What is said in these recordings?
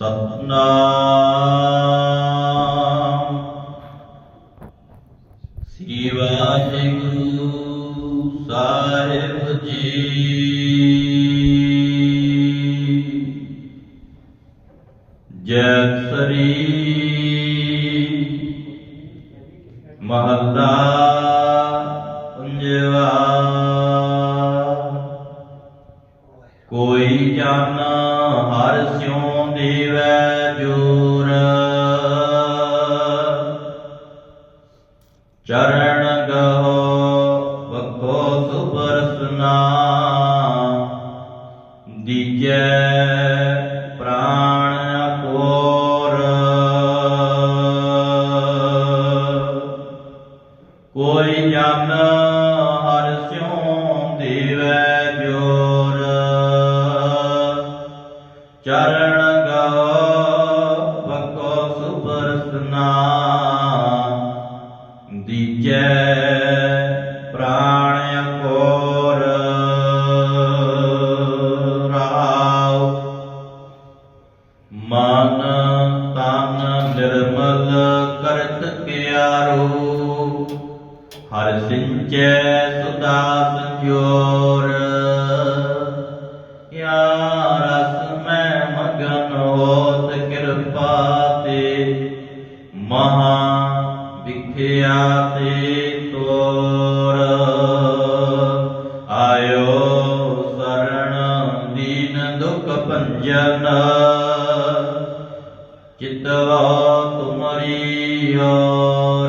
ਸਤਨਾਮ। ਸ੍ਰੀ ਵਾਹਿਗੁਰੂ ਸਾਹਿਬ ਜੀ। ਜੈ ਸ੍ਰੀ ਮਹੱਲਾ ਪੰਜਵਾ। ਕੋਈ ਜਾਣਾ ਹਰ ਸਿਉ ਦੇਵੈ ਜੋਰ ਚਰਨ ਗਹੋ ਸੁਪਰ ਸੁਨਾ। ਦੀਜੈ ਪ੍ਰਾਣ ਕੋਰ ਕੋਈ ਜਨ ਹਰ ਸਿਉ ਦੇਵੈ ਜੋਰ ਚਰਨ ਮਨ ਤਨ ਨਿਰਮਲ ਕਰਤ ਕਿਆਰੋ ਹਰ ਸਿੰਚੈ ਸੁਦਾ ਸੰਜੋਰ। ਯਾ ਰਸ ਮੈਂ ਮਗਨ ਹੋਤ ਕਿਰਪਾ ਤੇ, ਮਹਾ ਵਿਖਿਆ ਤੇ ਤੋਰ। ਚਿਤਵਾ ਤੁਮਰੀ ਔਰ।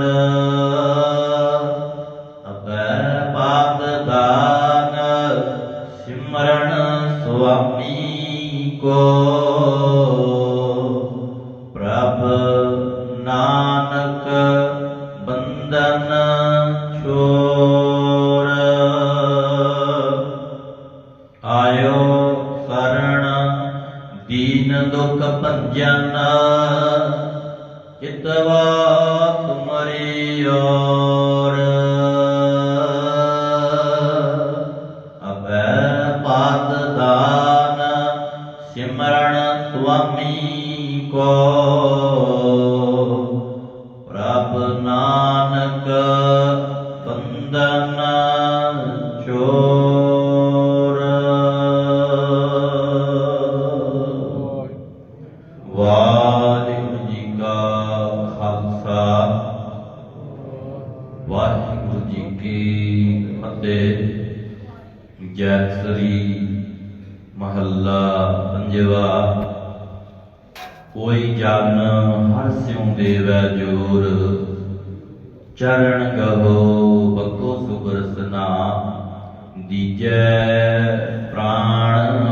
ਅਬੈ ਪਾਦ ਦਾਨ ਸਿਮਰਨ ਸੁਆਮੀ ਕੋ। ਦੀਨ ਦੁਖ ਭੰਜਨ ਚਿਤਵਾ ਤੁਮਰੀ ਔਰ। ਅਬੈ ਪਾਦ ਦਾਨ ਸਿਮਰਨ ਸੁਆਮੀ ਕੋ। ਕੀ ਫਤਿਹ ਮਹੱਲਾ ਪੰਜਵਾ, ਕੋਈ ਜਨ ਹਰ ਸਿਉ ਦੇਵੈ ਜੋਰ, ਚਰਨ ਕਹੋ ਬਕੋ ਸੁਬਰਸਨਾ ਦੀਜੈ ਪ੍ਰਾਣ